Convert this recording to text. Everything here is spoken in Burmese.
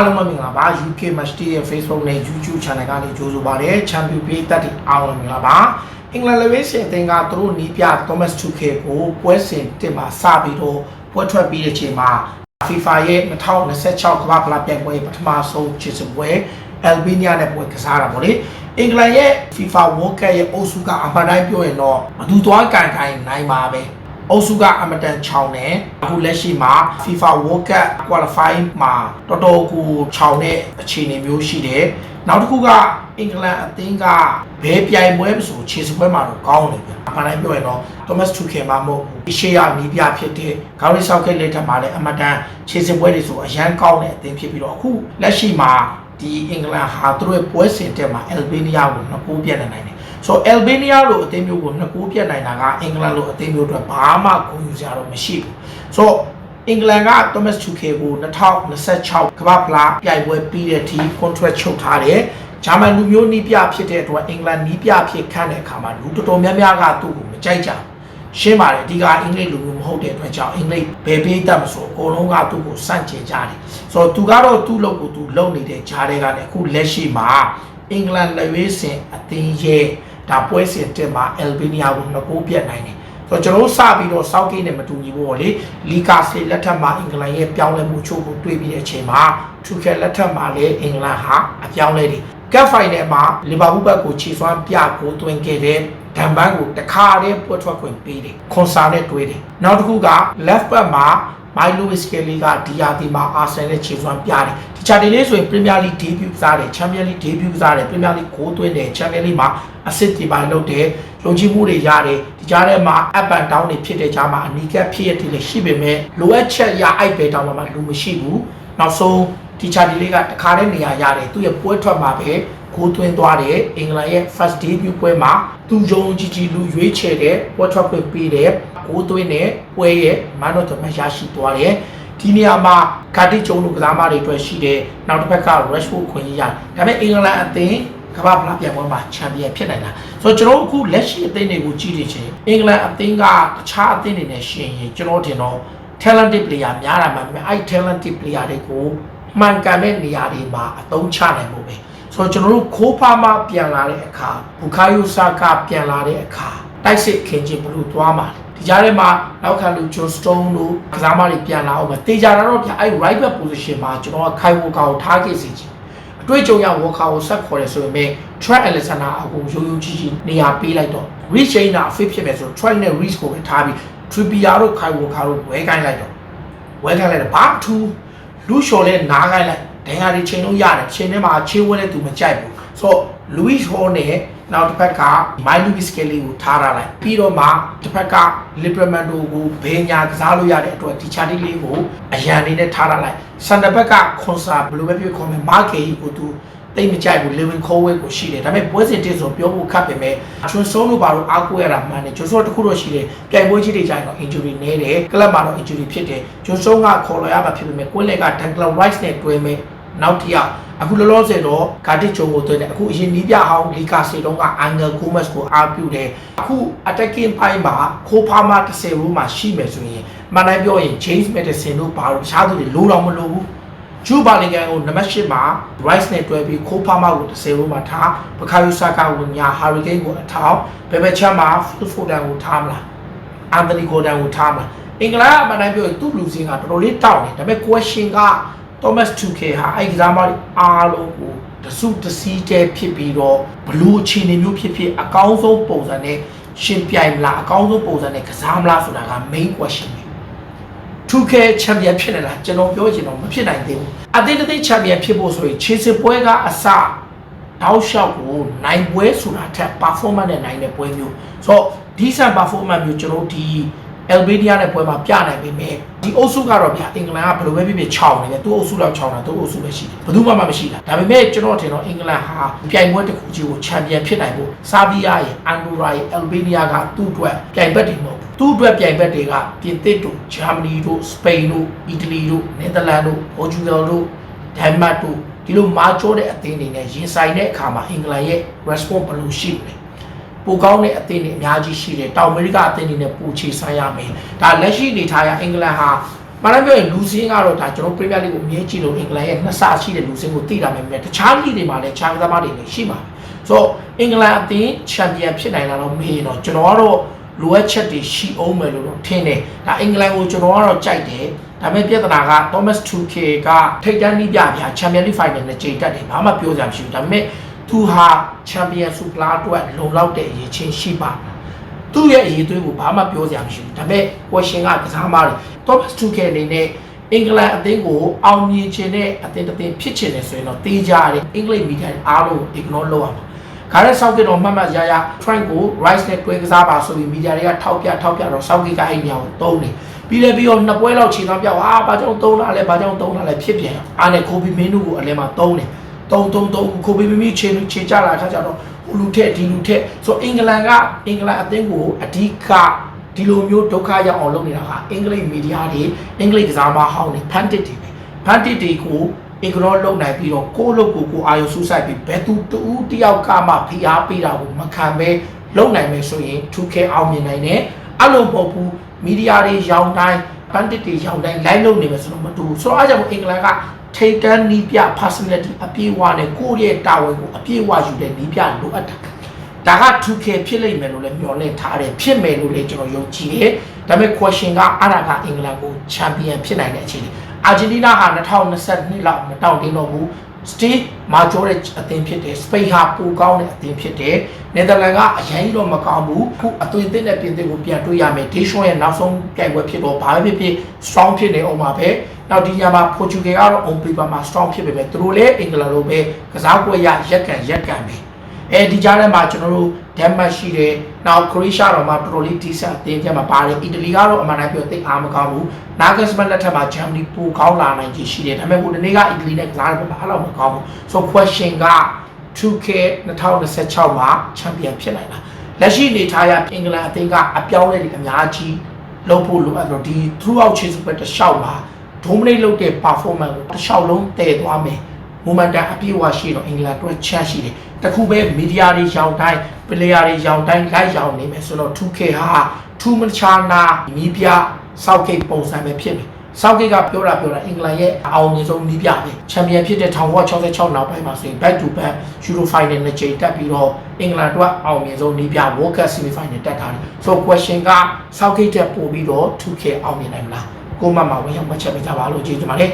အားလုံးပဲမင်္ဂလာပါ UK Match Day ရဲ့ Facebook နဲ့ YouTube Channel ကနေကြိုဆိုပါရစေချန်ပီယံပြည်သက်တွေအားလုံးမင်္ဂလာပါအင်္ဂလန်လေဝေးရှင်အသင်းကသူတို့နီးပြ Thomas Tuchel ကိုပွဲစဉ်တစ်မှာစပြီးတော့ပွဲထွက်ပြီးတဲ့အချိန်မှာ FIFA ရဲ့2026ကမ္ဘာ့ဖလားပြိုင်ပွဲပထမဆုံးချစ်စပွဲ Albania နဲ့ပွဲကစားတာပေါ့လေအင်္ဂလန်ရဲ့ FIFA World Cup ရဲ့အုပ်စုကအမှန်တိုင်းပြောရင်တော့ဘသူသွားကန်ကန်နိုင်ပါပဲ အုပ်စုကအမတန်ချောင်းတယ်အခုလက်ရှိမှာ FIFA World Cup Qualifying မှာတော်တော်ကိုချောင်းတဲ့အခြေအနေမျိုးရှိတယ်နောက်တစ်ခုကအင်္ဂလန်အသင်းကဘယ်ပြိုင်ပွဲမဆိုခြေစပွဲမှာတော့ကောင်းတယ်ဗျအမှန်တိုင်းပြောရင်တော့ Thomas Tuchel မှာမဟုတ်ဘူးရှေ့ရနီးပြဖြစ်တဲ့ Gary Southgate လက်ထက်မှာလည်းအမတန်ခြေစပွဲတွေဆိုအရန်ကောင်းတဲ့အသင်းဖြစ်ပြီးတော့အခုလက်ရှိမှာဒီအင်္ဂလန်ဟာသူတို့ရဲ့ပွဲစဉ်တက်မှာ Albania ကိုနှစ်ကိုးပြတ်နိုင်တယ် ဆိုတော့ Albania လို့အသင်းမျိုးကိုနှစ်ကိုးပြတ်နိုင်တာကအင်္ဂလန်လို့အသင်းမျိုးအတွက်ဘာမှဂုဏ်ယူစရာတော့မရှိဘူးဆိုတော့အင်္ဂလန်က Thomas Tuchel ကို2026ကမ္ဘာဖလားပြိုင်ပွဲပြီးတဲ့အထိ contract ချုပ်ထားတယ်ဂျာမန်လူမျိုးနီးပြဖြစ်တဲ့အတွက်အင်္ဂလန်နီးပြဖြစ်ခန့်တဲ့အခါမှာလူတော်တော်များများကသူ့ကိုမကြိုက်ကြဘူးရှင်းပါတယ်ဒီကအင်္ဂလိပ်လူမျိုးမဟုတ်တဲ့အတွက်ကြောင့်အင်္ဂလိပ်ဘယ်ပြေးတတ်မဆိုအကုန်လုံးကသူ့ကိုစန့်ကျင်ကြတယ်ဆိုတော့သူကတော့သူ့လုပ်ကိုသူလုပ်နေတဲ့ဂျားတွေကလည်းအခုလက်ရှိမှာအင်္ဂလန်လက်ရွေးစင်အသင်းရဲ့ ဒါပွဲစဉ်တက်မှာအယ်ဘေးနီးယားကိုနှစ်ကိုးပြတ်နိုင်တယ်ဆိုတော့ကျွန်တော်တို့စပြီးတော့စောက်ကိနဲ့မတူညီဘူးပေါ့လေလီကာစီလက်ထက်မှာအင်္ဂလန်ရဲ့ပြောင်းလဲမှုချို့ကိုတွေးပြီးတဲ့အချိန်မှာထူခဲလက်ထက်မှာလည်းအင်္ဂလန်ဟာအပြောင်းလဲတယ်ကပ်ဖိုင်နယ်မှာလီဗာပူးဘက်ကိုခြေစွမ်းပြကိုသွင်းခဲ့တဲ့ဒန်ဘန်ကိုတခါတည်းပွက်ထွက်ခွင့်ပေးတယ်ခွန်ဆာနဲ့တွေးတယ်နောက်တစ်ခုက left back မှာ မိုင်လူဝစ်ကယ်လီကဒီယာတီမှာအာဆင်နဲ့ခြေစွမ်းပြတယ်ဒီချာတီလေးဆိုရင် Premier League debut စားတယ် Champions League debut စားတယ် Premier League ကိုသွင်းတယ် Champions League မှာ assist တွေပိုင်းလုပ်တယ်ယုံကြည်မှုတွေရတယ်ဒီကြားထဲမှာ up and down တွေဖြစ်တဲ့ကြားမှာအနီးကပ်ဖြစ်ရတဲ့လည်းရှိပေမဲ့လိုအပ်ချက်ရအိုက်ပဲတောင်းမှလူမရှိဘူးနောက်ဆုံးဒီချာတီလေးကတခါတည်းနေရာရတယ်သူ့ရဲ့ပွဲထွက်မှာပဲကိုသွင်းသွားတယ်အင်္ဂလန်ရဲ့ first debut ပွဲမှာသူယုံကြည်ကြည်လူရွေးချယ်တဲ့ပွဲထွက်ခွင့်ပေးတယ် ကိုသွင်းတဲ့ပွဲရဲ့ man of the match ရရှိသွားတယ်ဒီနေရာမှာဂါတိကျုံလူကစားမတွေအတွက်ရှိတယ်နောက်တစ်ဖက်က Rashford ခွင့်ရရတယ်ဒါပေမဲ့အင်္ဂလန်အသင်းကမ္ဘာဖလားပြိုင်ပွဲမှာချန်ပီယံဖြစ်နိုင်တာဆိုတော့ကျွန်တော်အခုလက်ရှိအသင်းတွေကိုကြည့်နေချင်းအင်္ဂလန်အသင်းကတခြားအသင်းတွေနဲ့ရှင်ရင်ကျွန်တော်ထင်တော့ talented player များတာမှမဟုတ်အဲ့ talented player တွေကိုမှန်ကန်တဲ့နေရာတွေမှာအသုံးချနိုင်ဖို့ပဲဆိုတော့ကျွန်တော်တို့ခိုးဖားမှပြန်လာတဲ့အခါဘူကာယိုဆာကပြန်လာတဲ့အခါတိုက်စစ်ခင်ချင်းဘလို့သွားမှာလဲဒီ ကြားထဲမှာနောက်ခံလူဂျွန်စတုန်းတို့ကစားမတွေပြန်လာအောင်ပဲတေချာတာတော့ဗျအဲ့ right back position မှာကျွန်တော်ကခိုင်ဝကာကိုထားခဲ့စီချင်အတွေ့အကြုံရဝကာကိုဆက်ခေါ်ရဲဆိုရင်ပဲ Trent Alexander အကိုရိုးရိုးကြီးကြီးနေရာပေးလိုက်တော့ Rich Chainer fit ဖြစ်မယ်ဆို Trent နဲ့ Rich ကိုပဲထားပြီး Trippier တို့ခိုင်ဝကာတို့ဝဲကိုင်းလိုက်တော့ဝဲကိုင်းလိုက်တော့ဘာထူးလူလျှော်လဲနားကိုင်းလိုက်ဒဏ်ရာတွေချိန်လို့ရတယ်ချိန်ထဲမှာချေးဝဲတဲ့သူမကြိုက်ဘူးဆိုတော့ Louis Hall နဲ့နောက်တစ်ဖက်က Miley Skelly ကိုထားရလိုက်ပြီးတော့မှတစ်ဖက်က Libermento ကိုဘေးညာကစားလို့ရတဲ့အတွက်ဒီ chart လေးကိုအရန်လေးနဲ့ထားရလိုက်စန်တဘက်ကခွန်ဆာဘယ်လိုပဲပြောခေါ်မယ်မာကေကိုသူတိတ်မကြိုက်ဘူးလေဝင်ခိုးဝဲကိုရှိတယ်ဒါပေမဲ့ပွဲစဉ်တစ်ဆိုပြောဖို့ခက်ပေမဲ့ချွန်ဆုံးတို့ဘာလို့အားကိုးရတာမှန်တယ်ချွန်ဆုံးတစ်ခုတော့ရှိတယ်ပြိုင်ပွဲကြီးတွေကြိုင်တော့ injury နည်းတယ်ကလပ်မှာတော့ injury ဖြစ်တယ်ချွန်ဆုံးကခေါ်လာရမှာဖြစ်ပေမဲ့ကွင်းလက်က Declan Rice နဲ့တွဲမဲ့ နောက်တစ်ယောက်အခုလောလောဆယ်တော့ဂါတစ်ဂျုံကိုသွင်းတယ်အခုအရင်နီးပြဟောင်းလီကာစီတုံးကအန်ဂယ်ဂိုမက်စ်ကိုအားပြုတယ်အခု attacking ပိုင်းမှာခိုးဖားမ30ရိုးမှာရှိမယ်ဆိုရင်မှန်တိုင်းပြောရင် James Madison တို့ဘာလို့တခြားသူတွေလိုတော့မလိုဘူးဂျူဘာလင်ကန်ကိုနံပါတ်8မှာ Rice နဲ့တွဲပြီးခိုးဖားမကို30ရိုးမှာထားပခါယူဆာကာကိုညာ Hurricane ကိုအထောက်ဘယ်ဘက်ချက်မှာ Phil Foden ကိုထားမလား Anthony Gordon ကိုထားမလားအင်္ဂလန်ကမှန်တိုင်းပြောရင်သူ့လူစင်းကတော်တော်လေးတောက်နေဒါပေမဲ့ question က Thomas Tuchel ဟာအဲ့ဒီကစားမတွေအားလုံးကိုတစုတစည်းတည်းဖြစ်ပြီးတော့ဘလူးအခြေအနေမျိုးဖြစ်ဖြစ်အကောင်းဆုံးပုံစံနဲ့ရှင်ပြိုင်မလားအကောင်းဆုံးပုံစံနဲ့ကစားမလားဆိုတာက main question ပဲ Tuchel champion ဖြစ်နေလားကျွန်တော်ပြောချင်တော့မဖြစ်နိုင်သေးဘူးအသင်းတစ်သိ champion ဖြစ်ဖို့ဆိုရင်ခြေစစ်ပွဲကအစတောက်လျှောက်ကိုနိုင်ပွဲဆိုတာထက် performance နဲ့နိုင်တဲ့ပွဲမျိုးဆိုတော့ decent performance မျိုးကျွန်တော်ဒီ Albania နဲ့ပွဲမှာပြနိုင်ပေမဲ့ဒီအုပ်စုကတော့ဗျာအင်္ဂလန်ကဘယ်လိုပဲဖြစ်ဖြစ်ခြောင်နေတယ်သူ့အုပ်စုတော့ခြောင်တာသူ့အုပ်စုပဲရှိတယ်ဘယ်သူမှမမရှိတာဒါပေမဲ့ကျွန်တော်ထင်တော့အင်္ဂလန်ဟာပြိုင်ပွဲတစ်ခုကြီးကိုချန်ပီယံဖြစ်နိုင်ဖို့ဆာဗီးယားရဲ့အန်ဒိုရာရဲ့ Albania ကသူ့အတွက်ပြိုင်ဘက်တွေမဟုတ်ဘူးသူ့အတွက်ပြိုင်ဘက်တွေကပြင်သစ်တို့ဂျာမနီတို့စပိန်တို့အီတလီတို့နယ်သာလန်တို့ပေါ်တူဂယ်တို့ဒိုင်မတ်တို့ဒီလိုမာချိုးတဲ့အသင်းတွေနဲ့ရင်ဆိုင်တဲ့အခါမှာအင်္ဂလန်ရဲ့ response ဘယ်လိုရှိလဲ ပိုကောင်းတဲ့အသင်းတွေအများကြီးရှိတယ်တောင်အမေရိကအသင်းတွေနဲ့ပူချေဆိုင်ရမယ်ဒါလက်ရှိအနေထားရအင်္ဂလန်ဟာမနက်ပြောရင်လူစင်းကတော့ဒါကျွန်တော်ပရီးမီယာလိကိုအမြဲကြည့်လို့အင်္ဂလန်ရဲ့နှစ်ဆရှိတဲ့လူစင်းကိုသိတာမယ်တခြားလိတွေမှာလည်းခြားကစားသမားတွေလည်းရှိပါတယ်ဆိုတော့အင်္ဂလန်အသင်းချန်ပီယံဖြစ်နိုင်တာတော့မေးတော့ကျွန်တော်ကတော့လိုအပ်ချက်တွေရှိအောင်မယ်လို့တော့ထင်တယ်ဒါအင်္ဂလန်ကိုကျွန်တော်ကတော့ကြိုက်တယ်ဒါပေမဲ့ပြဿနာက Thomas Tuchel ကထိပ်တန်းနှီးပြပြချန်ပီယံလိဖိုင်နယ်နဲ့ချိန်တက်တယ်ဘာမှပြောစရာမရှိဘူးဒါပေမဲ့ သူဟာချန်ပီယံဆုဖလားအတွက်လုံလောက်တဲ့အရေးချင်းရှိပါလားသူ့ရဲ့အရေးသွေးကိုဘာမှပြောစရာမရှိဘူးဒါပေမဲ့ question ကကစားမားတယ် Thomas Tuchel အနေနဲ့အင်္ဂလန်အသင်းကိုအောင်မြင်ခြင်းနဲ့အသင်းတစ်သင်းဖြစ်ခြင်းနဲ့ဆိုရင်တော့တေးကြရတယ်အင်္ဂလိပ်မီဒီယာအားလုံး ignore လုပ်ရမှာခါရဲဆောက်ကတော့မှတ်မှတ်ရရ Frank ကို Rice နဲ့တွဲကစားပါဆိုပြီးမီဒီယာတွေကထောက်ပြထောက်ပြတော့ဆောက်ကကအဲ့ညောင်သုံးတယ်ပြီးလည်းပြီးတော့နှစ်ပွဲလောက်ခြေထောက်ပြောက်ဟာဘာကြောင့်သုံးလာလဲဘာကြောင့်သုံးလာလဲဖြစ်ပြန်အားနဲ့ကိုဘီမင်းတို့ကိုအလဲမှာသုံးတယ် တုံတုံတုံကိုဘီမင်းခြေခြေကြလာခါကျတော့ဟိုလူထက်ဒီလူထက်ဆိုအင်္ဂလန်ကအင်္ဂလန်အသင်းကိုအဓိကဒီလိုမျိုးဒုက္ခရောက်အောင်လုပ်နေတာကအင်္ဂလိပ်မီဒီယာတွေအင်္ဂလိပ်ကစားမဟောင်းတွေဖန်တစ်တွေပဲဖန်တစ်တွေကို ignore လုပ်နိုင်ပြီးတော့ကိုယ့်လုပ်ကိုကိုယ်အာရုံစူးစိုက်ပြီးဘယ်သူတူတယောက်ကမှဖိအားပေးတာကိုမခံဘဲလုပ်နိုင်မယ်ဆိုရင်ထူခဲအောင်မြင်နိုင်တယ်အဲ့လိုမဟုတ်ဘူးမီဒီယာတွေရောင်းတိုင်းပန်တစ်တွေရောင်းတိုင်း live လုပ်နေမယ်ဆိုတော့မတူဘူးဆိုတော့အားကြောင့်အင်္ဂလန်က ထိတ်တန်းနီးပြ personality အပြည့်အဝနဲ့ကိုယ့်ရဲ့တာဝန်ကိုအပြည့်အဝယူတဲ့နီးပြလိုအပ်တာဒါက 2K ဖြစ်လိမ့်မယ်လို့လည်းမျှော်လင့်ထားတယ်ဖြစ်မယ်လို့လည်းကျွန်တော်ယုံကြည်တယ်ဒါပေမဲ့ question ကအဲ့ဒါကအင်္ဂလန်ကို champion ဖြစ်နိုင်တဲ့အခြေအနေ အာဂျင်တီးနားဟာ2022လောက်မတောင့်တင်းတော့ဘူး state major အသင်းဖြစ်တယ်စပိန်ဟာပိုကောင်းတဲ့အသင်းဖြစ်တယ်နယ်သာလန်ကအရင်တော့မကောင်းဘူးခုအသွင်သစ်နဲ့ပြင်သစ်ကိုပြန်တွေ့ရမယ်ဒေးရှွန်ရဲ့နောက်ဆုံးပြိုင်ပွဲဖြစ်တော့ဘာပဲဖြစ်ဖြစ် strong ဖြစ်နေအောင်ပါပဲနောက်ဒီညမှာ Portugal ကတော့ on paper မှာ strong ဖြစ်ပေမဲ့သူတို့လည်းအင်္ဂလန်လိုပဲကစားပွဲရရက်ကန်ရက်ကန်ပဲ အဲဒီကြားထဲမှာကျွန်တော်တို့ဒန်မတ်ရှိတယ်နောက်ခရိုအေးရှားတော့မှတော်တော်လေးဒီဆက်အသင်းပြန်မှာပါတယ်အီတလီကတော့အမှန်တမ်းပြောသိအားမကောင်းဘူးနာဂတ်စမန်လက်ထက်မှာဂျာမနီပိုကောင်းလာနိုင်ခြေရှိတယ်ဒါပေမဲ့ဟိုဒီနေ့ကအီတလီနဲ့ကစားတယ်ပေါ့အဲ့လောက်မကောင်းဘူးဆို question က 2K 2026မှာချန်ပီယံဖြစ်နိုင်တာလက်ရှိအနေထားရအင်္ဂလန်အသင်းကအပြောင်းအလဲတွေအများကြီးလုပ်ဖို့လိုအပ်တော့ဒီ throughout chase ပဲတစ်လျှောက်မှာ dominate လုပ်တဲ့ performance ကိုတစ်လျှောက်လုံးတည်သွားမယ် momentum အပြည့်အဝရှိတော့အင်္ဂလန်အတွက်ချက်ရှိတယ်တခုပဲ media တွေရောင်တိုင်း player တွေရောင်တိုင်းလိုက်ရောင်နေမယ်ဆိုတော့ 2K ဟာထူးမချာနာမီးပြစောက်ကိတ်ပုံစံပဲဖြစ်မယ်စောက်ကိတ်ကပြောတာပြောတာအင်္ဂလန်ရဲ့အအောင်မြင်ဆုံးနီးပြပဲချန်ပီယံဖြစ်တဲ့1966နောက်ပိုင်းမှာဆိုရင် back to back Euro final နဲ့ချိန်တက်ပြီးတော့အင်္ဂလန်အတွက်အောင်မြင်ဆုံးနီးပြ World Cup semi final တက်ထားတယ်ဆို question ကစောက်ကိတ်တက်ပို့ပြီးတော့ 2K အောင်မြင်နိုင်မလားကိုမမဝင်ရောက်မှတ်ချက်ပေးကြပါလို့ကျေးဇူးပါတယ်